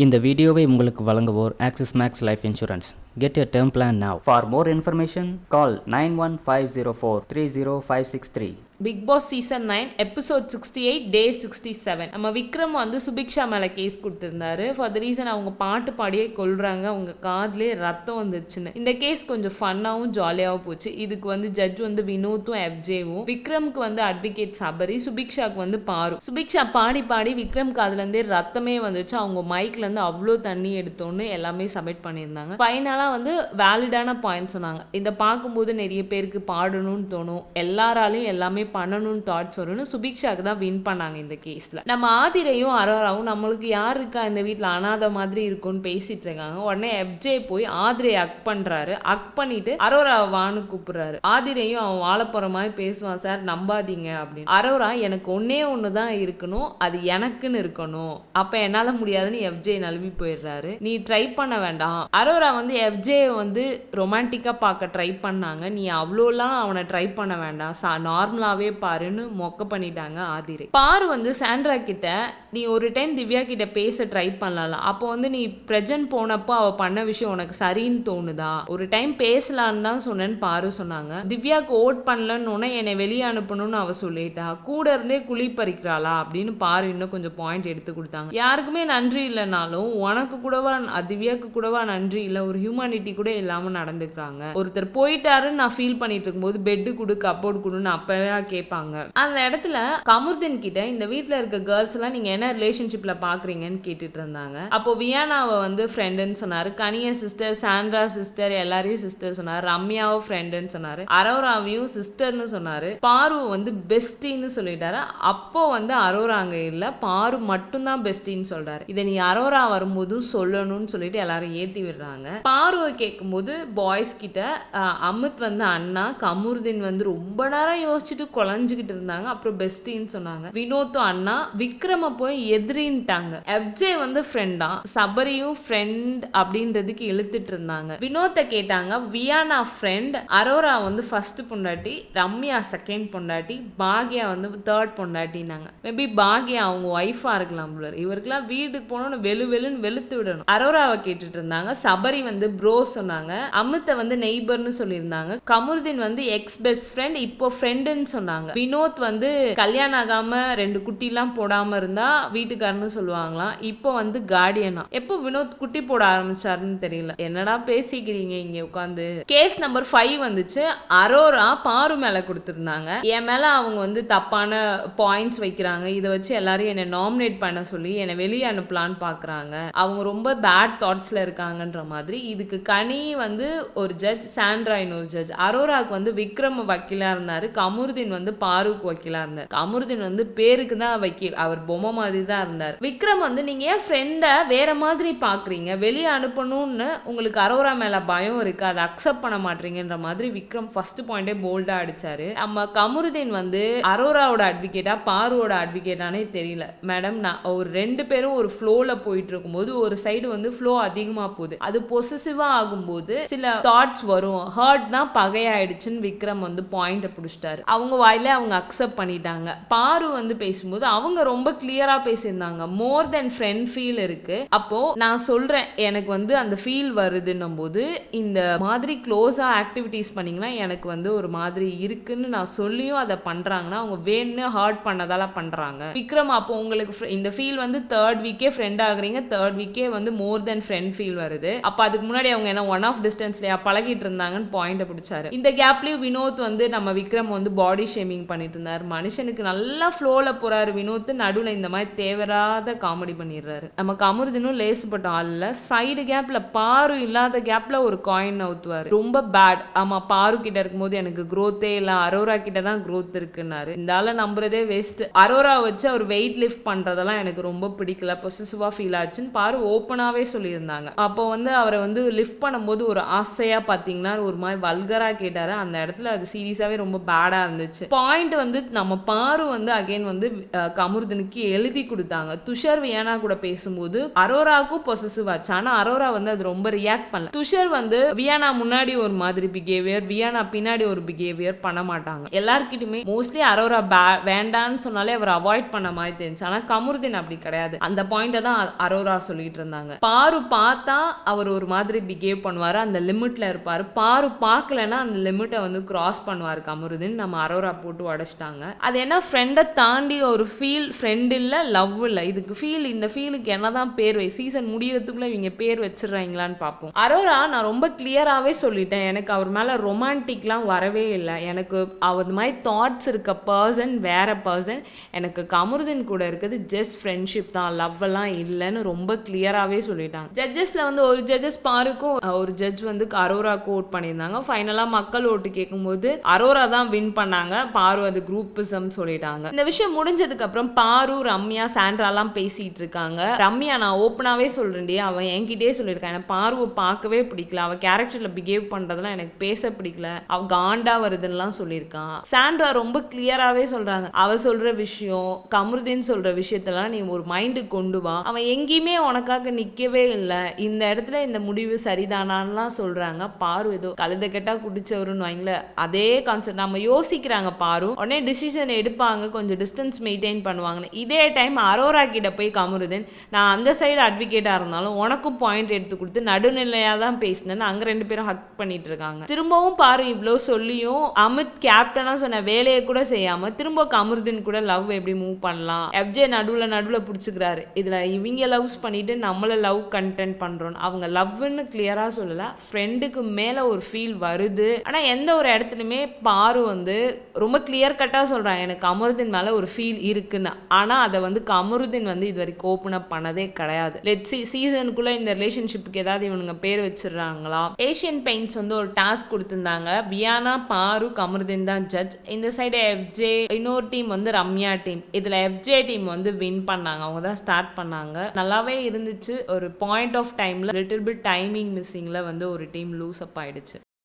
இந்த வீடியோவை உங்களுக்கு வழங்குவோர் axis max life insurance get a term plan now for more information call nine one five zero four three zero five six three big boss season nine episode sixty eight day sixty seven நம்ம விக்ரம் வந்து சுபிக்ஷா மேலே case கொடுத்துருந்தாரு. For the reason அவங்க பாட்டு பாடியே கொள்றாங்க அவங்க காதுலேயே ரத்தம் வந்துருச்சுன்னு. இந்த கேஸ் கொஞ்சம் ஃபன்னாகவும் ஜாலியாகவும் போச்சு. இதுக்கு வந்து ஜட்ஜ் வந்து வினோத்தும் எஃப்ஜேவும் விக்ரம்க்கு வந்து அட்வொகேட் சபரி சுபிக்ஷாக்கு வந்து பாரு. சுபிக்ஷா பாடி பாடி விக்ரம் காதுலேருந்தே ரத்தமே வந்துச்சு அவங்க மைக்லேருந்து அவ்வளோ தண்ணி எடுத்தோன்னு எல்லாமே சப்மிட் பண்ணியிருந்தாங்க. ஃபைனலாக வந்து வேலிடான பாயிண்ட் சொன்னாங்க. இதை பார்க்கும்போது நிறைய பேருக்கு பாடணும்னு தோணும். எல்லாராலையும் எல்லாமே பண்ணணும்னு தாட்ஸ் வரும்னு சுபிக்ஷாக்கு தான் வின் பண்ணாங்க இந்த கேஸில் நம்ம ஆதிரையும் அரோராவும் நம்மளுக்கு யார் இருக்கா இந்த வீட்டில் அனாதை மாதிரி இருக்கும்னு பேசிட்டு இருக்காங்க. உடனே எஃப்ஜே போய் ஆதிரை அக் பண்ணுறாரு அக் பண்ணிட்டு அரோரா வான்னு கூப்பிடுறாரு. ஆதிரையும் அவன் வாழ போகிற மாதிரி பேசுவான் சார் நம்பாதீங்க அப்படின்னு. அரோரா எனக்கு ஒன்னே ஒன்று தான் இருக்கணும். அது எனக்குன்னு இருக்கணும். அப்போ என்னால் முடியாதுன்னு எஃப்ஜே நழுவி போயிடுறாரு. நீ ட்ரை பண்ண வேண்டாம். அரோரா வந்து எஃப்ஜே வந்து ரொமான்டிக்காக பார்க்க ட்ரை பண்ணாங்க. நீ அவ்வளோலாம் அவனை ட்ரை பண்ண வேண்டாம். சா நார்மலாகவே பாருன்னு மொக்க பண்ணிட்டாங்க ஆதிரை. பாரு வந்து சாண்ட்ரா கிட்ட நீ ஒரு டைம் திவ்யா கிட்ட பேச ட்ரை பண்ணலாம் அப்போ வந்து நீ பிரஜன் போனப்போ அவள் பண்ண விஷயம் உனக்கு சரின்னு தோணுதா? ஒரு டைம் பேசலான்னு தான் சொன்னேன்னு பாரு சொன்னாங்க. திவ்யாவுக்கு ஓட் பண்ணலன்னு உடனே என்னை வெளியே அனுப்பணும்னு அவ சொல்லிட்டா. கூட இருந்தே குழி பறிக்கிறாளா? அப்படின்னு பாரு இன்னும் கொஞ்சம் பாயிண்ட் எடுத்து கொடுத்தாங்க. யாருக்குமே நன்றி இல்லைனாலும் உனக்கு கூடவா திவ்யாவுக்கு கூடவா நன்றி இல்லை ஒரு ஹியூமனிட்டி கூட இல்லாமல் நடந்துக்கிறாங்க. ஒருத்தர் போயிட்டாருன்னு நான் ஃபீல் பண்ணிட்டு இருக்கும்போது பெட்டு கொடு கப்போர்டு கொடுன்னு அப்பவே கேட்பாங்க. அந்த இடத்துல கமுர்தன் கிட்ட இந்த வீட்டில் இருக்க கேர்ள்ஸ் எல்லாம் நீங்க என்ன ரிலேஷன்ஷிப்ல பாக்குறீங்கன்னு கேட்டுட்டு இருந்தாங்க. அப்போ வியானாவை வந்து ஃப்ரெண்டுன்னு சொன்னாரு. கனிய சிஸ்டர் சாண்ட்ரா சிஸ்டர் எல்லாரையும் சிஸ்டர் சொன்னாரு. ரம்யாவும் ஃப்ரெண்டுன்னு சொன்னாரு. அரோராவையும் சிஸ்டர்னு சொன்னாரு. பாரு வந்து பெஸ்டின்னு சொல்லிட்டாரு. அப்போ வந்து அரோரா அங்கே இல்ல. பாரு மட்டும்தான் பெஸ்டின்னு சொல்றாரு. இதை நீ அரோரா வரும்போதும் சொல்லணும்னு சொல்லிட்டு எல்லாரும் ஏத்தி விடுறாங்க. பாருவை கேட்கும்போது பாய்ஸ் கிட்ட அமித் வந்து அண்ணா கமுர்தீன் வந்து ரொம்ப நேரம் யோசிச்சுட்டு குழஞ்சுக்கிட்டு இருந்தாங்க. அப்புறம் பெஸ்டின்னு சொன்னாங்க. வினோத்தும் அண்ணா விக்ரம போய் எதிரின்ட்டாங்க. எஃப்ஜே வந்து ஃப்ரெண்டா சபரியும் ஃப்ரெண்ட் அப்படின்றதுக்கு இழுத்துட்டு இருந்தாங்க. வினோத்தை கேட்டாங்க வியானா ஃப்ரெண்ட் அரோரா வந்து ஃபர்ஸ்ட் பொண்டாட்டி ரம்யா செகண்ட் பொண்டாட்டி பாக்யா வந்து தேர்ட் பொண்டாட்டினாங்க மேபி பாக்யா அவங்க ஒய்ஃபா இருக்கலாம் போல இவருக்குலாம் வீட்டுக்கு போகணும்னு வெளு வெளுன்னு வெளுத்து விடணும். அரோராவை கேட்டுட்டு இருந்தாங்க. சபரி வந்து ப்ரோ சொன்னாங்க. அமித்தை வந்து நெய்பர்னு சொல்லியிருந்தாங்க. கமுருதீன் வந்து எக்ஸ் பெஸ்ட் ஃப்ரெண்ட் இப்போ ஃப்ரெண்டுன்னு சொன்னாங்க. வினோத் வந்து கல்யாணம் ஆகாம ரெண்டு குட்டிலாம் போடாம இருந்தா வீட்டுக்காரன்னு சொல்லுவாங்களாம். இப்போ வந்து கார்டியனா எப்போ வினோத் குட்டி போட ஆரம்பிச்சாருன்னு தெரியல. என்னடா பேசிக்கிறீங்க இங்க உட்காந்து? கேஸ் நம்பர் ஃபைவ் வந்துச்சு. அரோரா பாரு மேல கொடுத்துருந்தாங்க. என் மேல அவங்க வந்து தப்பான பாயிண்ட்ஸ் வைக்கிறாங்க. இதை வச்சு எல்லாரையும் என்னை நாமினேட் பண்ண சொல்லி என்னை வெளியே அனுப்பலான்னு பாக்குறாங்க. அவங்க ரொம்ப பேட் தாட்ஸ்ல இருக்காங்கன்ற மாதிரி. இதுக்கு கனி வந்து ஒரு ஜட்ஜ் சாண்ட்ரா இன்னொரு ஜட்ஜ் அரோராக்கு வந்து விக்ரம் வக்கீலா இருந்தாரு. கமுருதீன் வந்து பாருக்கு வக்கீலா இருந்தார். அமருதீன் வந்து பேருக்கு தான் வக்கீல். அவர் பொம்மை மாதிரி தான் இருந்தார். விக்ரம் வந்து நீங்க ஏன் ஃப்ரெண்டை வேற மாதிரி பாக்குறீங்க? வெளியே அனுப்பணும்னு உங்களுக்கு அரோரா மேல பயம் இருக்கு. அதை அக்செப்ட் பண்ண மாட்டீங்கன்ற மாதிரி விக்ரம் ஃபர்ஸ்ட் பாயிண்டே போல்டா அடிச்சாரு. நம்ம கமருதீன் வந்து அரோராவோட அட்வொகேட்டா பாருவோட அட்வொகேட்டானே தெரியல. மேடம் நான் ஒரு ரெண்டு பேரும் ஒரு ஃப்ளோல போயிட்டு இருக்கும்போது ஒரு சைடு வந்து ஃப்ளோ அதிகமா போகுது. அது பொசசிவா ஆகும்போது சில தாட்ஸ் வரும். ஹர்ட் தான் பகையாயிடுச்சுன்னு விக்ரம் வந்து பாயிண்ட பிடிச்சிட்டாரு. அவங்க வாயில் அவங்க அக்செப்ட் பண்ணிட்டாங்க. பாரு வந்து பேசும்போது அவங்க ரொம்ப கிளியராக பேசியிருந்தாங்க. மோர் தென் ஃப்ரெண்ட் ஃபீல் இருக்குது அப்போது நான் சொல்கிறேன் எனக்கு வந்து அந்த ஃபீல் வருதுன்னும் போது இந்த மாதிரி க்ளோஸாக ஆக்டிவிட்டீஸ் பண்ணிங்கன்னா எனக்கு வந்து ஒரு மாதிரி இருக்குன்னு நான் சொல்லியும் அதை பண்ணுறாங்கன்னா அவங்க வேணும்னு ஹர்ட் பண்ணதால பண்ணுறாங்க விக்ரம் அப்போ உங்களுக்கு இந்த ஃபீல் வந்து தேர்ட் வீக்கே ஃப்ரெண்ட் ஆகுறீங்க. தேர்ட் வீக்கே வந்து மோர் தென் ஃப்ரெண்ட் ஃபீல் வருது. அப்போ அதுக்கு முன்னாடி அவங்க என்ன ஒன் ஆஃப் டிஸ்டன்ஸ்லையா பழகிட்டு இருந்தாங்கன்னு பாயிண்ட்டை பிடிச்சாரு. இந்த கேப்லேயும் வினோத் வந்து நம்ம விக்ரம் வந்து பாடி ஷேமிங் பண்ணிட்டு இருந்தார் மனுஷனுக்கு நல்லா ஃப்ளோவில் போகிறாரு வினோத் நடுவில் இந்த மாதிரி தேவராத காமெடி பண்ணிடுறாரு. நமக்கு அமிர்தனும் லேசுப்பட்ட ஆள்ல சைடு கேப்பில் பாரு இல்லாத கேப்பில் ஒரு காயின் அவுத்துவார் ரொம்ப பேட் ஆமாம் பாரு கிட்ட இருக்கும்போது எனக்கு க்ரோத்தே இல்லை அரோரா கிட்ட தான் க்ரோத் இருக்குன்னாரு. இந்த ஆளை நம்புறதே வேஸ்ட் அரோரா வச்சு அவர் வெயிட் லிஃப்ட் பண்ணுறதெல்லாம் எனக்கு ரொம்ப பிடிக்கல. பொசிசிவாக ஃபீல் ஆச்சுன்னு பாரு ஓப்பனாகவே சொல்லியிருந்தாங்க. அப்போ வந்து அவரை வந்து லிஃப்ட் பண்ணும்போது ஒரு ஆசையாக பார்த்தீங்கன்னா ஒரு மாதிரி வல்கராக கேட்டார். அந்த இடத்துல அது சீரியஸாகவே ரொம்ப பேடாக இருந்துச்சு. ஆச்சு பாயிண்ட் வந்து நம்ம பாரு வந்து அகைன் வந்து அஹ், கமருதனுக்கு எழுதி கொடுத்தாங்க. துஷார் வியானா கூட பேசும்போது அரோராவுக்கும் பொசசிவ் ஆச்சு ஆனா அரோரா வந்து அது ரொம்ப ரியாக்ட் பண்ணல. துஷார் வந்து வியானா முன்னாடி ஒரு மாதிரி பிஹேவியர் வியானா பின்னாடி ஒரு பிஹேவியர் பண்ண மாட்டாங்க. எல்லார்கிட்டயுமே மோஸ்ட்லி அரோரா பே வேண்டான்னு சொன்னாலே அவர் அவாய்ட் பண்ண மாதிரி தெரிஞ்சு ஆனா கமருதீன் அப்படி கிடையாது. அந்த பாயிண்ட்டை தான் அரோரா சொல்லிட்டு இருந்தாங்க. பாரு பார்த்தா அவர் ஒரு மாதிரி பிஹேவ் பண்ணுவாரு. அந்த லிமிட்ல இருப்பாரு. பாரு பார்க்கலன்னா அந்த லிமிட்டை வந்து கிராஸ் பண்ணுவார் கமருதீன். நம்ம அரோரா போட்டு உடச்சிட்டாங்க. அது என்ன ஃப்ரெண்டை தாண்டி ஒரு ஃபீல் ஃப்ரெண்ட் இல்லை லவ் இல்லை. இதுக்கு ஃபீல் இந்த ஃபீலுக்கு என்ன தான் பேர் வை சீசன் முடியறதுக்குள்ள இவங்க பேர் வச்சிடுறாங்களான்னு பார்ப்போம். அரோரா நான் ரொம்ப கிளியராகவே சொல்லிட்டேன். எனக்கு அவர் மேலே ரொமான்டிக்லாம் வரவே இல்லை. எனக்கு அவர் மாதிரி தாட்ஸ் இருக்க பர்சன் வேற பர்சன் எனக்கு கமருதன் கூட இருக்குது ஜஸ்ட் ஃப்ரெண்ட்ஷிப் தான். லவ் எல்லாம் இல்லைன்னு ரொம்ப கிளியராகவே சொல்லிட்டாங்க. ஜட்ஜஸ்ல வந்து ஒரு ஜட்ஜஸ் பாருக்கும் ஒரு ஜட்ஜ் வந்து அரோரா கோட் பண்ணியிருந்தாங்க. ஃபைனலாக மக்கள் ஓட்டு கேட்கும்போது அரோரா தான் வின் பண்ணாங்க. பாரு அது குரூப்பிசம் சொல்லிட்டாங்க. இந்த விஷயம் முடிஞ்சதுக்கு அப்புறம் பாரு ரம்யா சாண்ட்ராலாம் பேசிட்டு இருக்காங்க ரம்யா நான் ஓப்பனாவே சொல்றேன்டி. அவன் என்கிட்டயே சொல்லியிருக்கான். எனக்கு பாருவை பார்க்கவே பிடிக்கல. அவன் கேரக்டரில் பிஹேவ் பண்ணுறதுலாம் எனக்கு பேச பிடிக்கல. அவ காண்டா வருதுன்னுலாம் சொல்லியிருக்கான். சாண்ட்ரா ரொம்ப கிளியராகவே சொல்கிறாங்க அவ சொல்கிற விஷயம் கமருதீன் சொல்கிற விஷயத்தெல்லாம் நீ ஒரு மைண்டுக்கு கொண்டு வா. அவன் எங்கேயுமே உனக்காக நிற்கவே இல்லை. இந்த இடத்துல இந்த முடிவு சரிதானான்லாம் சொல்கிறாங்க பாரு ஏதோ கழுத கெட்டால் குடிச்சவருன்னு வாங்கல அதே கான்செப்ட் நம்ம யோசிக்கிறாங்க பாரு. உடனே டிசிஷன் எடுப்பாங்க. கொஞ்சம் டிஸ்டன்ஸ் மெயின்டைன் பண்ணுவாங்கன்னு. இதே டைம் அரோரா கிட்ட போய் கமருதன் நான் அந்த சைடு அட்வொகேட்டாக இருந்தாலும் உனக்கும் பாயிண்ட் எடுத்து கொடுத்து நடுநிலையாக தான் பேசினேன்னு அங்கே ரெண்டு பேரும் ஹக் பண்ணிட்டு இருக்காங்க. திரும்பவும் பாரு இவ்வளோ சொல்லியும் அமித் கேப்டனாக சொன்ன வேலையை கூட செய்யாமல் திரும்ப கமருதீன் கூட லவ் எப்படி மூவ் பண்ணலாம்? எஃப்ஜே நடுவில் நடுவில் பிடிச்சிக்கிறாரு. இதில் இவங்க லவ்ஸ் பண்ணிட்டு நம்மளை லவ் கண்டென்ட் பண்ணுறோம் அவங்க லவ்னு கிளியராக சொல்லலை. ஃப்ரெண்டுக்கு மேலே ஒரு ஃபீல் வருது. ஆனால் எந்த ஒரு இடத்துலையுமே பாரு வந்து ரொம்ப கிளியர் கட்டாக சொல்கிறாங்க எனக்கு அமருதீன் மேலே ஒரு ஃபீல் இருக்குன்னு. ஆனால் அதை வந்து கமருதீன் வந்து இது வரைக்கும் ஓப்பன் அப் பண்ணதே கிடையாது. லெட் சி சீசனுக்குள்ளே இந்த ரிலேஷன்ஷிப்புக்கு ஏதாவது இவனுங்க பேர் வச்சிடுறாங்களா? ஏஷியன் பெயிண்ட்ஸ் வந்து ஒரு டாஸ்க் கொடுத்துருந்தாங்க. வியானா பாரு கமருதீன் தான் ஜட்ஜ் இந்த சைடு எஃப்ஜே இன்னொரு டீம் வந்து ரம்யா டீம் இதில் எஃப்ஜே டீம் வந்து வின் பண்ணாங்க. அவங்க தான் ஸ்டார்ட் பண்ணாங்க. நல்லாவே இருந்துச்சு. ஒரு பாயிண்ட் ஆஃப் டைமில் லிட்டில் பிட் டைமிங் மிஸ்ஸிங்கில் வந்து ஒரு டீம் லூஸ் அப் ஆயிடுச்சு.